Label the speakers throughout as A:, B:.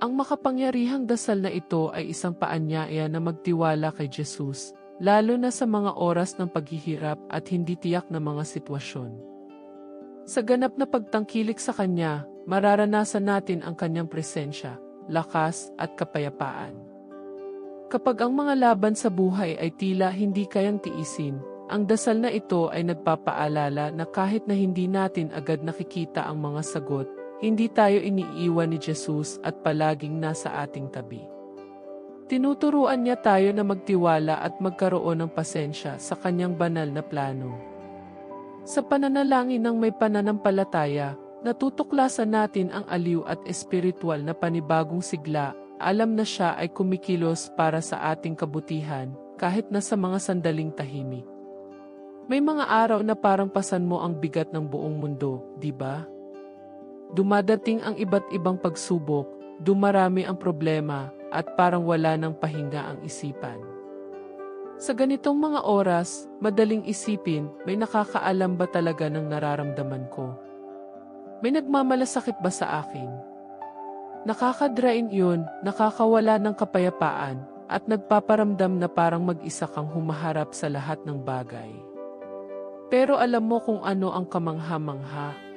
A: Ang makapangyarihang dasal na ito ay isang paanyaya na magtiwala kay Jesus, lalo na sa mga oras ng paghihirap at hindi tiyak na mga sitwasyon. Sa ganap na pagtangkilik sa Kanya, mararanasan natin ang Kanyang presensya, lakas at kapayapaan. Kapag ang mga laban sa buhay ay tila hindi kayang tiisin, ang dasal na ito ay nagpapaalala na kahit na hindi natin agad nakikita ang mga sagot, hindi tayo iniiwan ni Jesus at palaging nasa ating tabi. Tinuturuan niya tayo na magtiwala at magkaroon ng pasensya sa kanyang banal na plano. Sa pananalangin ng may pananampalataya, natutuklasan natin ang aliw at espiritual na panibagong sigla, alam na siya ay kumikilos para sa ating kabutihan, kahit na sa mga sandaling tahimik. May mga araw na parang pasan mo ang bigat ng buong mundo, di ba? Dumadating ang iba't ibang pagsubok, dumarami ang problema, at parang wala ng pahinga ang isipan. Sa ganitong mga oras, madaling isipin, may nakakaalam ba talaga ng nararamdaman ko? May nagmamalasakit ba sa akin? Nakakadrain yun, nakakawala ng kapayapaan, at nagpaparamdam na parang mag-isa kang humaharap sa lahat ng bagay. Pero alam mo kung ano ang kamangha-mangha.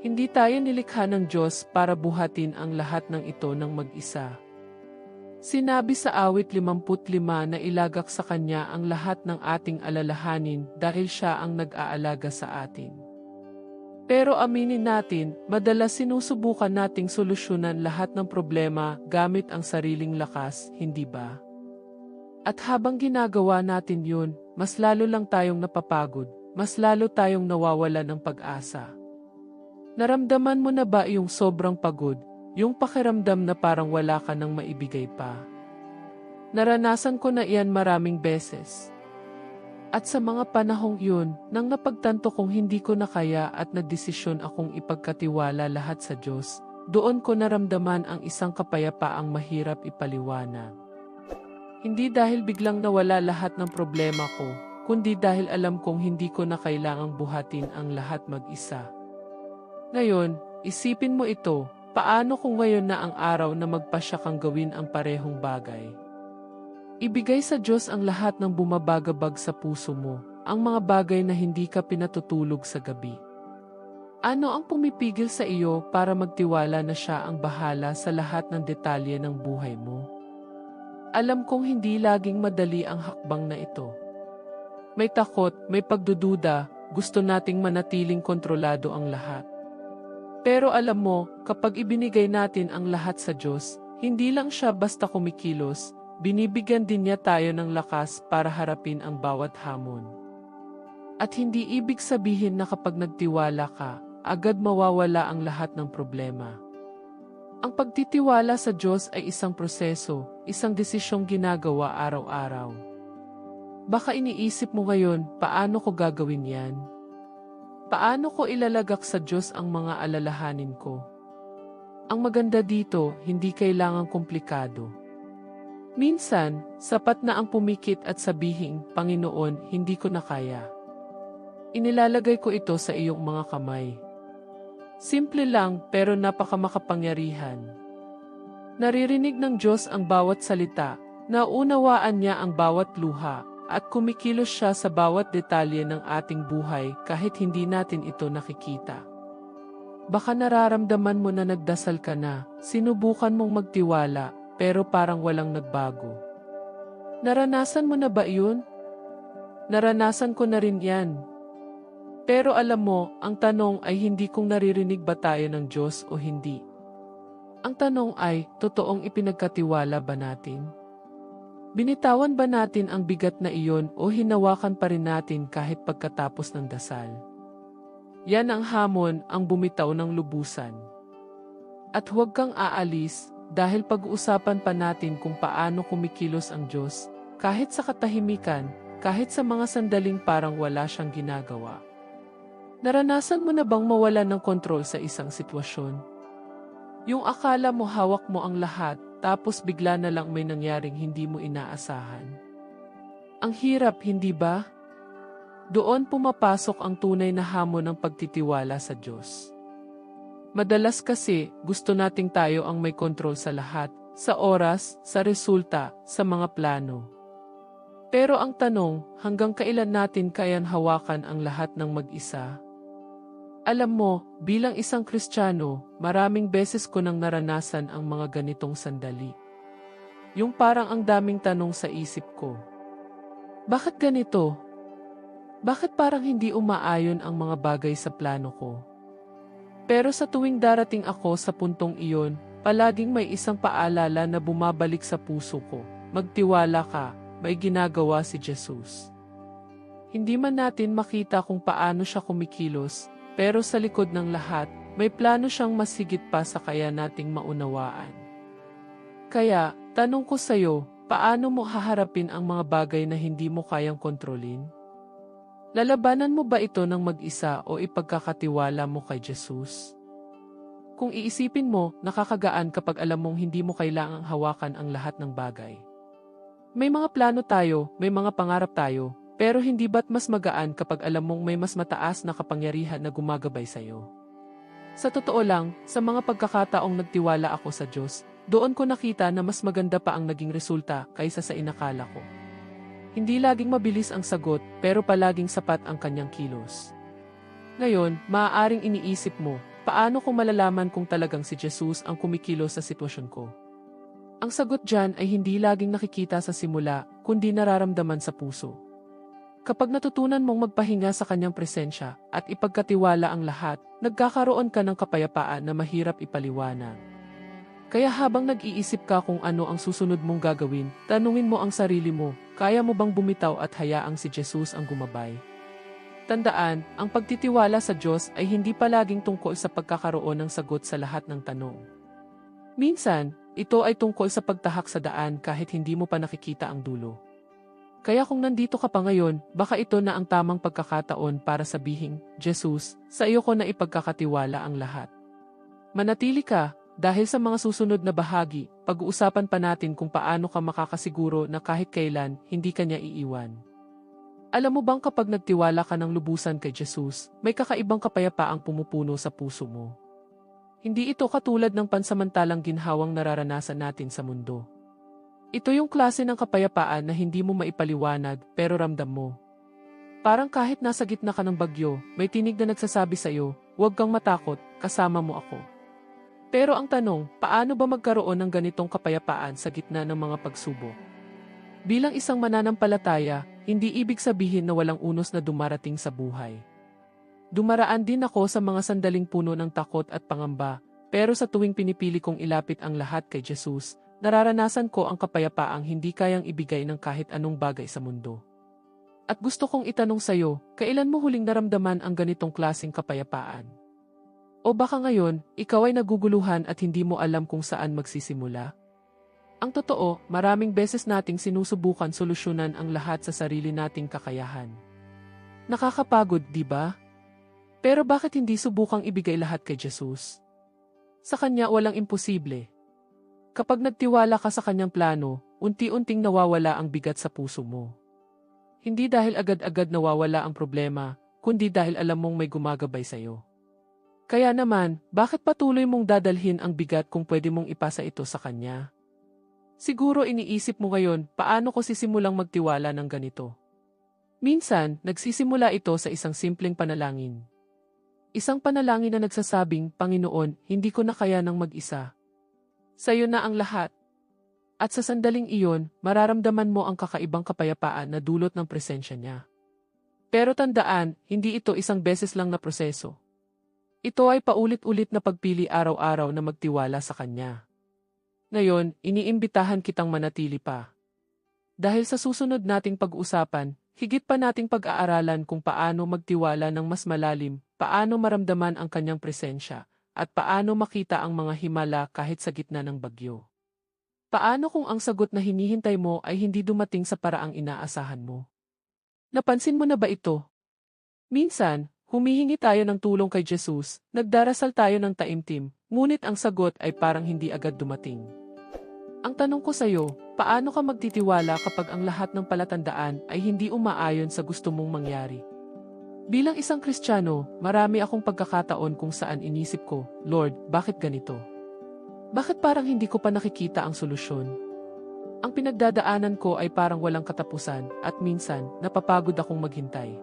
A: Hindi tayo nilikha ng Diyos para buhatin ang lahat ng ito ng mag-isa. Sinabi sa awit 55 na ilagak sa Kanya ang lahat ng ating alalahanin dahil Siya ang nag-aalaga sa atin. Pero aminin natin, madalas sinusubukan nating solusyonan lahat ng problema gamit ang sariling lakas, hindi ba? At habang ginagawa natin yun, mas lalo lang tayong napapagod, mas lalo tayong nawawala ng pag-asa. Naramdaman mo na ba yung sobrang pagod, yung pakiramdam na parang wala ka nang maibigay pa? Naranasan ko na iyan maraming beses. At sa mga panahong yun, nang napagtanto kong hindi ko na kaya at nagdesisyon akong ipagkatiwala lahat sa Diyos, doon ko naramdaman ang isang kapayapaang mahirap ipaliwanag. Hindi dahil biglang nawala lahat ng problema ko, kundi dahil alam kong hindi ko na kailangang buhatin ang lahat mag-isa. Ngayon, isipin mo ito, paano kung ngayon na ang araw na magpasya kang gawin ang parehong bagay? Ibigay sa Diyos ang lahat ng bumabagabag sa puso mo, ang mga bagay na hindi ka pinatutulog sa gabi. Ano ang pumipigil sa iyo para magtiwala na siya ang bahala sa lahat ng detalye ng buhay mo? Alam kong hindi laging madali ang hakbang na ito. May takot, may pagdududa, gusto nating manatiling kontrolado ang lahat. Pero alam mo, kapag ibinigay natin ang lahat sa Diyos, hindi lang siya basta kumikilos, binibigyan din niya tayo ng lakas para harapin ang bawat hamon. At hindi ibig sabihin na kapag nagtiwala ka, agad mawawala ang lahat ng problema. Ang pagtitiwala sa Diyos ay isang proseso, isang desisyong ginagawa araw-araw. Baka iniisip mo ngayon, paano ko gagawin yan? Paano ko ilalagak sa Diyos ang mga alalahanin ko? Ang maganda dito, hindi kailangang komplikado. Minsan, sapat na ang pumikit at sabihin, Panginoon, hindi ko na kaya. Inilalagay ko ito sa iyong mga kamay. Simple lang pero napakamakapangyarihan. Naririnig ng Diyos ang bawat salita, naunawaan niya ang bawat luha, at kumikilos siya sa bawat detalye ng ating buhay kahit hindi natin ito nakikita. Baka nararamdaman mo na nagdasal ka na, sinubukan mong magtiwala, pero parang walang nagbago. Naranasan mo na ba yun? Naranasan ko na rin yan. Pero alam mo, ang tanong ay hindi kung naririnig ba tayo ng Diyos o hindi. Ang tanong ay, totoong ipinagkatiwala ba natin? Binitawan ba natin ang bigat na iyon o hinawakan pa rin natin kahit pagkatapos ng dasal? Yan ang hamon ang bumitaw ng lubusan. At huwag kang aalis dahil pag-uusapan pa natin kung paano kumikilos ang Diyos, kahit sa katahimikan, kahit sa mga sandaling parang wala siyang ginagawa. Naranasan mo na bang mawala ng kontrol sa isang sitwasyon? Yung akala mo hawak mo ang lahat, tapos bigla na lang may nangyaring hindi mo inaasahan. Ang hirap, hindi ba? Doon pumapasok ang tunay na hamon ng pagtitiwala sa Diyos. Madalas kasi, gusto nating tayo ang may kontrol sa lahat, sa oras, sa resulta, sa mga plano. Pero ang tanong, hanggang kailan natin kayan hawakan ang lahat ng mag-isa? Alam mo, bilang isang Kristiyano, maraming beses ko nang naranasan ang mga ganitong sandali. Yung parang ang daming tanong sa isip ko. Bakit ganito? Bakit parang hindi umaayon ang mga bagay sa plano ko? Pero sa tuwing darating ako sa puntong iyon, palaging may isang paalala na bumabalik sa puso ko. Magtiwala ka, may ginagawa si Jesus. Hindi man natin makita kung paano siya kumikilos, pero sa likod ng lahat, may plano siyang masigit pa sa kaya nating maunawaan. Kaya, tanong ko sa'yo, paano mo haharapin ang mga bagay na hindi mo kayang kontrolin? Lalabanan mo ba ito ng mag-isa o ipagkakatiwala mo kay Jesus? Kung iisipin mo, nakakagaan kapag alam mong hindi mo kailangang hawakan ang lahat ng bagay. May mga plano tayo, may mga pangarap tayo, pero hindi ba't mas magaan kapag alam mong may mas mataas na kapangyarihan na gumagabay sa'yo? Sa totoo lang, sa mga pagkakataong nagtiwala ako sa Diyos, doon ko nakita na mas maganda pa ang naging resulta kaysa sa inakala ko. Hindi laging mabilis ang sagot, pero palaging sapat ang kanyang kilos. Ngayon, maaaring iniisip mo, paano ko malalaman kung talagang si Jesus ang kumikilos sa sitwasyon ko? Ang sagot dyan ay hindi laging nakikita sa simula, kundi nararamdaman sa puso. Kapag natutunan mong magpahinga sa kanyang presensya at ipagkatiwala ang lahat, nagkakaroon ka ng kapayapaan na mahirap ipaliwanag. Kaya habang nag-iisip ka kung ano ang susunod mong gagawin, tanungin mo ang sarili mo, kaya mo bang bumitaw at hayaang si Jesus ang gumabay? Tandaan, ang pagtitiwala sa Diyos ay hindi palaging tungkol sa pagkakaroon ng sagot sa lahat ng tanong. Minsan, ito ay tungkol sa pagtahak sa daan kahit hindi mo pa nakikita ang dulo. Kaya kung nandito ka pa ngayon, baka ito na ang tamang pagkakataon para sabihing, Jesus, sa iyo ko na ipagkakatiwala ang lahat. Manatili ka, dahil sa mga susunod na bahagi, pag-uusapan pa natin kung paano ka makakasiguro na kahit kailan, hindi ka niya iiwan. Alam mo bang kapag nagtiwala ka ng lubusan kay Jesus, may kakaibang kapayapaang pumupuno sa puso mo? Hindi ito katulad ng pansamantalang ginhawang nararanasan natin sa mundo. Ito yung klase ng kapayapaan na hindi mo maipaliwanag pero ramdam mo. Parang kahit nasa gitna ka ng bagyo, may tinig na nagsasabi sa iyo, huwag kang matakot, kasama mo ako. Pero ang tanong, paano ba magkaroon ng ganitong kapayapaan sa gitna ng mga pagsubok? Bilang isang mananampalataya, hindi ibig sabihin na walang unos na dumarating sa buhay. Dumaraan din ako sa mga sandaling puno ng takot at pangamba, pero sa tuwing pinipili kong ilapit ang lahat kay Jesus, nararanasan ko ang kapayapaang hindi kayang ibigay ng kahit anong bagay sa mundo. At gusto kong itanong sa'yo, kailan mo huling naramdaman ang ganitong klasing kapayapaan? O baka ngayon, ikaw ay naguguluhan at hindi mo alam kung saan magsisimula? Ang totoo, maraming beses nating sinusubukan solusyonan ang lahat sa sarili nating kakayahan. Nakakapagod, di ba? Pero bakit hindi subukang ibigay lahat kay Jesus? Sa kanya walang imposible. Kapag nagtiwala ka sa kanyang plano, unti-unting nawawala ang bigat sa puso mo. Hindi dahil agad-agad nawawala ang problema, kundi dahil alam mong may gumagabay sa'yo. Kaya naman, bakit patuloy mong dadalhin ang bigat kung pwede mong ipasa ito sa kanya? Siguro iniisip mo ngayon, paano ko sisimulang magtiwala ng ganito? Minsan, nagsisimula ito sa isang simpleng panalangin. Isang panalangin na nagsasabing, Panginoon, hindi ko na kaya ng mag-isa. Sa'yo na ang lahat. At sa sandaling iyon, mararamdaman mo ang kakaibang kapayapaan na dulot ng presensya niya. Pero tandaan, hindi ito isang beses lang na proseso. Ito ay paulit-ulit na pagpili araw-araw na magtiwala sa Kanya. Ngayon, iniimbitahan kitang manatili pa. Dahil sa susunod nating pag-usapan, higit pa nating pag-aaralan kung paano magtiwala ng mas malalim, paano maramdaman ang Kanyang presensya, at paano makita ang mga himala kahit sa gitna ng bagyo. Paano kung ang sagot na hinihintay mo ay hindi dumating sa paraang inaasahan mo? Napansin mo na ba ito? Minsan, humihingi tayo ng tulong kay Jesus, nagdarasal tayo ng taimtim, ngunit ang sagot ay parang hindi agad dumating. Ang tanong ko sa iyo, paano ka magtitiwala kapag ang lahat ng palatandaan ay hindi umaayon sa gusto mong mangyari? Bilang isang Kristiyano, marami akong pagkakataon kung saan inisip ko, Lord, bakit ganito? Bakit parang hindi ko pa nakikita ang solusyon? Ang pinagdadaanan ko ay parang walang katapusan at minsan napapagod akong maghintay.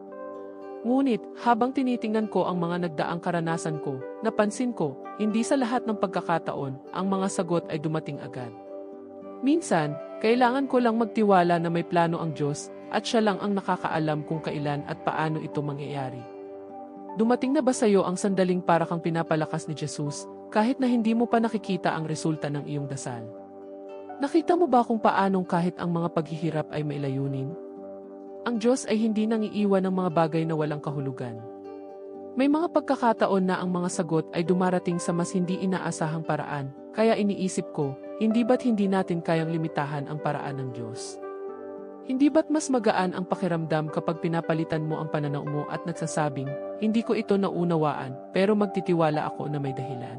A: Ngunit, habang tinitingnan ko ang mga nagdaang karanasan ko, napansin ko, hindi sa lahat ng pagkakataon, ang mga sagot ay dumating agad. Minsan, kailangan ko lang magtiwala na may plano ang Diyos at siya lang ang nakakaalam kung kailan at paano ito mangyayari. Dumating na ba sa iyo ang sandaling para kang pinapalakas ni Jesus kahit na hindi mo pa nakikita ang resulta ng iyong dasal? Nakita mo ba kung paanong kahit ang mga paghihirap ay may? Ang Diyos ay hindi nang iiwan ng mga bagay na walang kahulugan. May mga pagkakataon na ang mga sagot ay dumarating sa mas hindi inaasahang paraan, kaya iniisip ko, hindi ba't hindi natin kayang limitahan ang paraan ng Diyos? Hindi ba't mas magaan ang pakiramdam kapag pinapalitan mo ang pananaw mo at nagsasabing, hindi ko ito naunawaan, pero magtitiwala ako na may dahilan.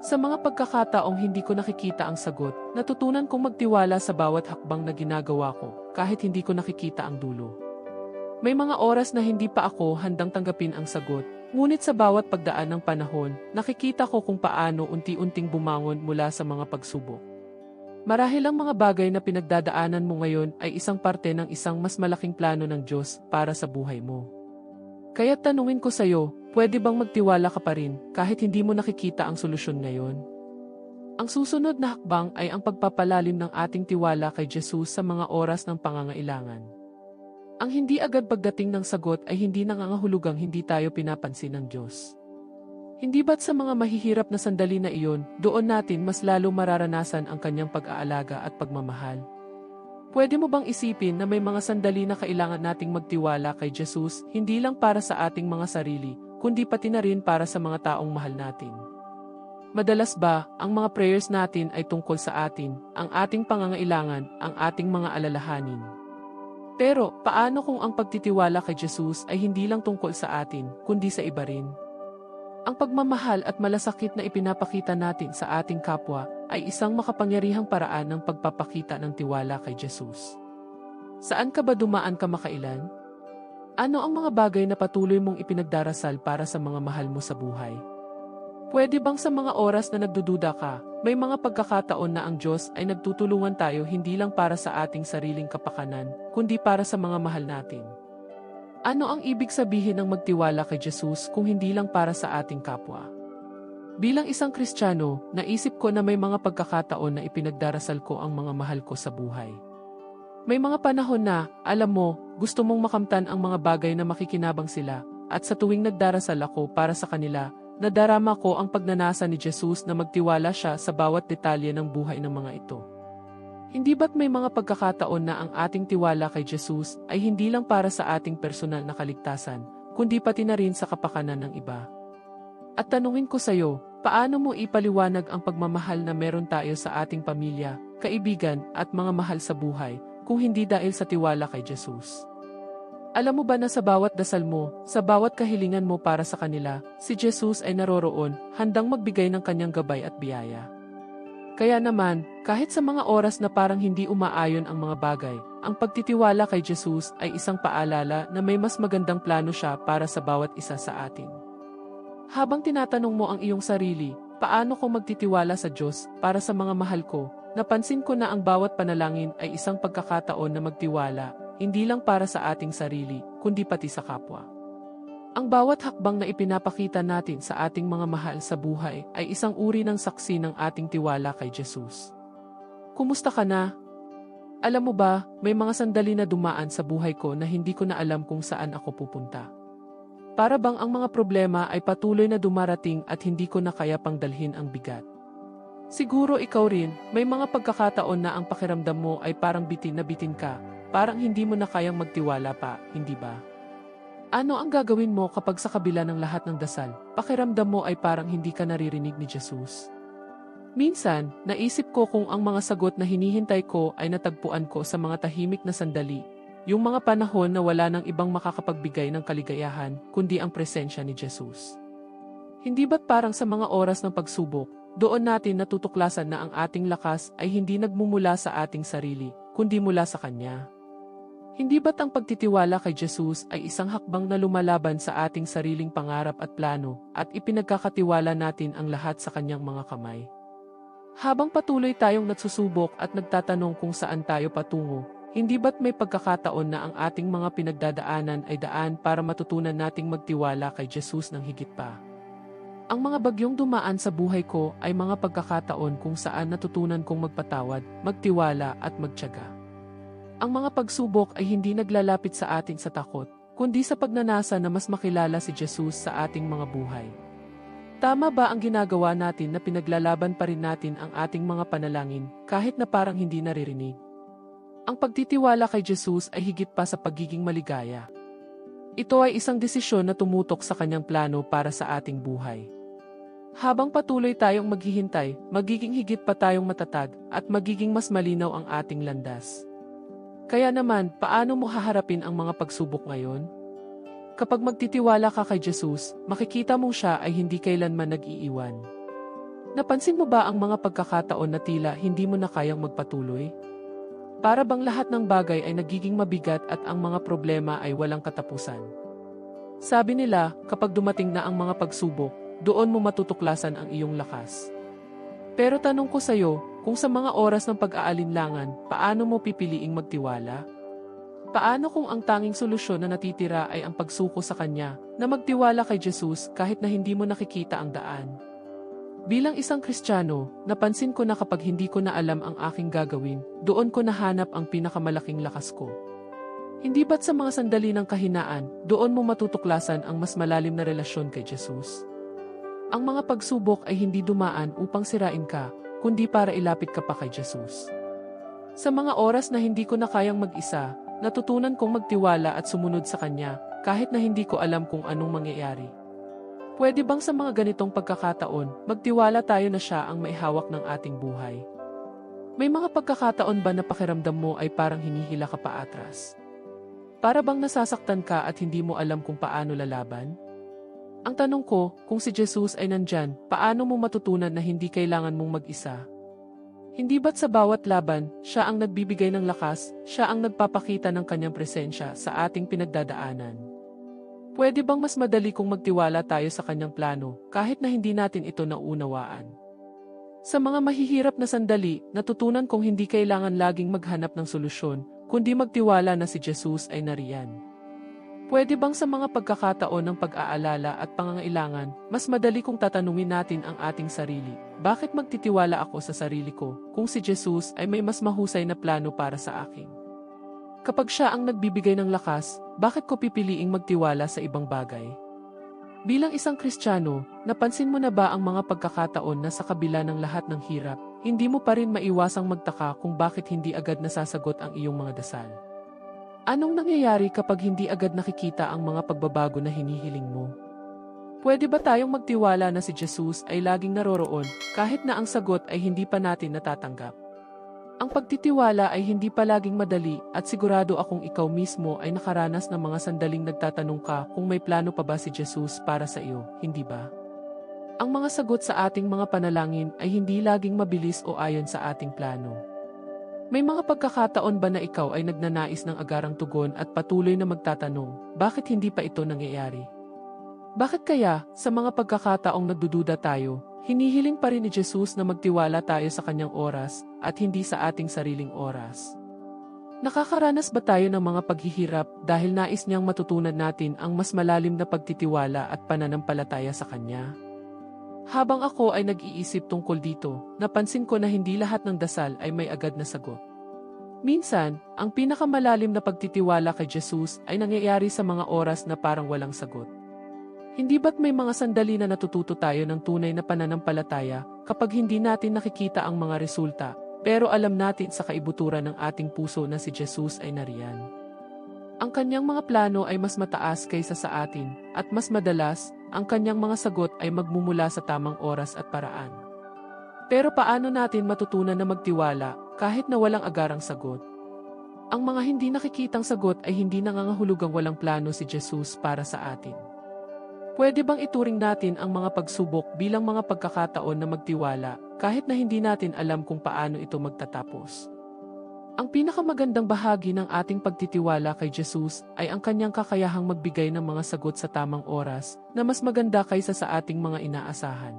A: Sa mga pagkakataong hindi ko nakikita ang sagot, natutunan kong magtiwala sa bawat hakbang na ginagawa ko, kahit hindi ko nakikita ang dulo. May mga oras na hindi pa ako handang tanggapin ang sagot, ngunit sa bawat pagdaan ng panahon, nakikita ko kung paano unti-unting bumangon mula sa mga pagsubok. Marahil ang mga bagay na pinagdadaanan mo ngayon ay isang parte ng isang mas malaking plano ng Diyos para sa buhay mo. Kaya tanungin ko sa iyo, pwede bang magtiwala ka pa rin kahit hindi mo nakikita ang solusyon ngayon? Ang susunod na hakbang ay ang pagpapalalim ng ating tiwala kay Jesus sa mga oras ng pangangailangan. Ang hindi agad pagdating ng sagot ay hindi nangangahulugang hindi tayo pinapansin ng Diyos. Hindi ba't sa mga mahihirap na sandali na iyon, doon natin mas lalo mararanasan ang kanyang pag-aalaga at pagmamahal? Pwede mo bang isipin na may mga sandali na kailangan nating magtiwala kay Jesus, hindi lang para sa ating mga sarili, kundi pati na rin para sa mga taong mahal natin? Madalas ba, ang mga prayers natin ay tungkol sa atin, ang ating pangangailangan, ang ating mga alalahanin? Pero, paano kung ang pagtitiwala kay Jesus ay hindi lang tungkol sa atin, kundi sa iba rin? Ang pagmamahal at malasakit na ipinapakita natin sa ating kapwa ay isang makapangyarihang paraan ng pagpapakita ng tiwala kay Jesus. Saan ka ba dumaan kamakailan? Ano ang mga bagay na patuloy mong ipinagdarasal para sa mga mahal mo sa buhay? Pwede bang sa mga oras na nagdududa ka, may mga pagkakataon na ang Diyos ay nagtutulungan tayo hindi lang para sa ating sariling kapakanan, kundi para sa mga mahal natin? Ano ang ibig sabihin ng magtiwala kay Jesus kung hindi lang para sa ating kapwa? Bilang isang Kristiyano, naisip ko na may mga pagkakataon na ipinagdarasal ko ang mga mahal ko sa buhay. May mga panahon na, alam mo, gusto mong makamtan ang mga bagay na makikinabang sila, at sa tuwing nagdarasal ako para sa kanila, nadarama ko ang pagnanasa ni Jesus na magtiwala siya sa bawat detalye ng buhay ng mga ito. Hindi ba't may mga pagkakataon na ang ating tiwala kay Jesus ay hindi lang para sa ating personal na kaligtasan, kundi pati na rin sa kapakanan ng iba? At tanungin ko sa iyo, paano mo ipaliwanag ang pagmamahal na meron tayo sa ating pamilya, kaibigan at mga mahal sa buhay, kung hindi dahil sa tiwala kay Jesus? Alam mo ba na sa bawat dasal mo, sa bawat kahilingan mo para sa kanila, si Jesus ay naroroon, handang magbigay ng kanyang gabay at biyaya? Kaya naman, kahit sa mga oras na parang hindi umaayon ang mga bagay, ang pagtitiwala kay Jesus ay isang paalala na may mas magandang plano siya para sa bawat isa sa atin. Habang tinatanong mo ang iyong sarili, paano ko magtitiwala sa Diyos para sa mga mahal ko, napansin ko na ang bawat panalangin ay isang pagkakataon na magtiwala, hindi lang para sa ating sarili, kundi pati sa kapwa. Ang bawat hakbang na ipinapakita natin sa ating mga mahal sa buhay ay isang uri ng saksi ng ating tiwala kay Jesus. Kumusta ka na? Alam mo ba, may mga sandali na dumaan sa buhay ko na hindi ko na alam kung saan ako pupunta. Para bang ang mga problema ay patuloy na dumarating at hindi ko na kaya pang dalhin ang bigat. Siguro ikaw rin, may mga pagkakataon na ang pakiramdam mo ay parang bitin na bitin ka, parang hindi mo na kayang magtiwala pa, hindi ba? Ano ang gagawin mo kapag sa kabila ng lahat ng dasal, pakiramdam mo ay parang hindi ka naririnig ni Jesus? Minsan, naisip ko kung ang mga sagot na hinihintay ko ay natagpuan ko sa mga tahimik na sandali, yung mga panahon na wala ng ibang makakapagbigay ng kaligayahan, kundi ang presensya ni Jesus. Hindi ba't parang sa mga oras ng pagsubok, doon natin natutuklasan na ang ating lakas ay hindi nagmumula sa ating sarili, kundi mula sa Kanya? Hindi ba't ang pagtitiwala kay Jesus ay isang hakbang na lumalaban sa ating sariling pangarap at plano at ipinagkakatiwala natin ang lahat sa kanyang mga kamay? Habang patuloy tayong nagsusubok at nagtatanong kung saan tayo patungo, hindi ba't may pagkakataon na ang ating mga pinagdadaanan ay daan para matutunan nating magtiwala kay Jesus ng higit pa? Ang mga bagyong dumaan sa buhay ko ay mga pagkakataon kung saan natutunan kong magpatawad, magtiwala at magtiyaga. Ang mga pagsubok ay hindi naglalapit sa atin sa takot, kundi sa pagnanasa na mas makilala si Jesus sa ating mga buhay. Tama ba ang ginagawa natin na pinaglalaban pa rin natin ang ating mga panalangin kahit na parang hindi naririnig? Ang pagtitiwala kay Jesus ay higit pa sa pagiging maligaya. Ito ay isang desisyon na tumutok sa kanyang plano para sa ating buhay. Habang patuloy tayong maghihintay, magiging higit pa tayong matatag at magiging mas malinaw ang ating landas. Kaya naman, paano mo haharapin ang mga pagsubok ngayon? Kapag magtitiwala ka kay Jesus, makikita mong siya ay hindi kailanman nag-iiwan. Napansin mo ba ang mga pagkakataon na tila hindi mo na kayang magpatuloy? Para bang lahat ng bagay ay nagiging mabigat at ang mga problema ay walang katapusan? Sabi nila, kapag dumating na ang mga pagsubok, doon mo matutuklasan ang iyong lakas. Pero tanong ko sa'yo, kung sa mga oras ng pag-aalinlangan, paano mo pipiliing magtiwala? Paano kung ang tanging solusyon na natitira ay ang pagsuko sa Kanya, na magtiwala kay Jesus kahit na hindi mo nakikita ang daan? Bilang isang Kristiyano, napansin ko na kapag hindi ko na alam ang aking gagawin, doon ko nahanap ang pinakamalaking lakas ko. Hindi ba't sa mga sandali ng kahinaan, doon mo matutuklasan ang mas malalim na relasyon kay Jesus? Ang mga pagsubok ay hindi dumaan upang sirain ka, kundi para ilapit ka pa kay Jesus. Sa mga oras na hindi ko na kayang mag-isa, natutunan kong magtiwala at sumunod sa Kanya, kahit na hindi ko alam kung anong mangyayari. Pwede bang sa mga ganitong pagkakataon, magtiwala tayo na siya ang may hawak ng ating buhay? May mga pagkakataon ba na pakiramdam mo ay parang hinihila ka pa atras? Para bang nasasaktan ka at hindi mo alam kung paano lalaban? Ang tanong ko, kung si Jesus ay nandyan, paano mo matutunan na hindi kailangan mong mag-isa? Hindi ba't sa bawat laban, siya ang nagbibigay ng lakas, siya ang nagpapakita ng kanyang presensya sa ating pinagdadaanan? Pwede bang mas madali kung magtiwala tayo sa kanyang plano, kahit na hindi natin ito naunawaan? Sa mga mahihirap na sandali, natutunan kong hindi kailangan laging maghanap ng solusyon, kundi magtiwala na si Jesus ay nariyan. Pwede bang sa mga pagkakataon ng pag-aalala at pangangailangan, mas madali kung tatanungin natin ang ating sarili, bakit magtitiwala ako sa sarili ko kung si Jesus ay may mas mahusay na plano para sa akin? Kapag siya ang nagbibigay ng lakas, bakit ko pipiliing magtiwala sa ibang bagay? Bilang isang Kristiyano, napansin mo na ba ang mga pagkakataon na sa kabila ng lahat ng hirap, hindi mo pa rin maiwasang magtaka kung bakit hindi agad nasasagot ang iyong mga dasal? Anong nangyayari kapag hindi agad nakikita ang mga pagbabago na hinihiling mo? Pwede ba tayong magtiwala na si Jesus ay laging naroroon kahit na ang sagot ay hindi pa natin natatanggap? Ang pagtitiwala ay hindi palaging madali at sigurado akong ikaw mismo ay nakaranas ng mga sandaling nagtatanong ka kung may plano pa ba si Jesus para sa iyo, hindi ba? Ang mga sagot sa ating mga panalangin ay hindi laging mabilis o ayon sa ating plano. May mga pagkakataon ba na ikaw ay nagnanais ng agarang tugon at patuloy na magtatanong, bakit hindi pa ito nangyayari? Bakit kaya, sa mga pagkakataong nagdududa tayo, hinihiling pa rin ni Jesus na magtiwala tayo sa kanyang oras at hindi sa ating sariling oras? Nakakaranas ba tayo ng mga paghihirap dahil nais niyang matutunan natin ang mas malalim na pagtitiwala at pananampalataya sa Kanya? Habang ako ay nag-iisip tungkol dito, napansin ko na hindi lahat ng dasal ay may agad na sagot. Minsan, ang pinakamalalim na pagtitiwala kay Jesus ay nangyayari sa mga oras na parang walang sagot. Hindi ba't may mga sandali na natututo tayo ng tunay na pananampalataya kapag hindi natin nakikita ang mga resulta, pero alam natin sa kaibuturan ng ating puso na si Jesus ay nariyan. Ang kanyang mga plano ay mas mataas kaysa sa atin, at mas madalas, ang kanyang mga sagot ay magmumula sa tamang oras at paraan. Pero paano natin matutunan na magtiwala kahit na walang agarang sagot? Ang mga hindi nakikitang sagot ay hindi nangangahulugang walang plano si Jesus para sa atin. Pwede bang ituring natin ang mga pagsubok bilang mga pagkakataon na magtiwala kahit na hindi natin alam kung paano ito magtatapos? Ang pinakamagandang bahagi ng ating pagtitiwala kay Jesus ay ang kanyang kakayahang magbigay ng mga sagot sa tamang oras na mas maganda kaysa sa ating mga inaasahan.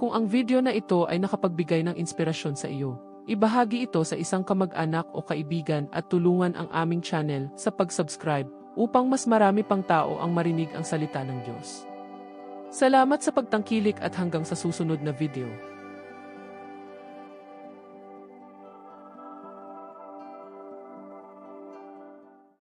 A: Kung ang video na ito ay nakapagbigay ng inspirasyon sa iyo, ibahagi ito sa isang kamag-anak o kaibigan at tulungan ang aming channel sa pag-subscribe upang mas marami pang tao ang marinig ang salita ng Diyos. Salamat sa pagtangkilik at hanggang sa susunod na video.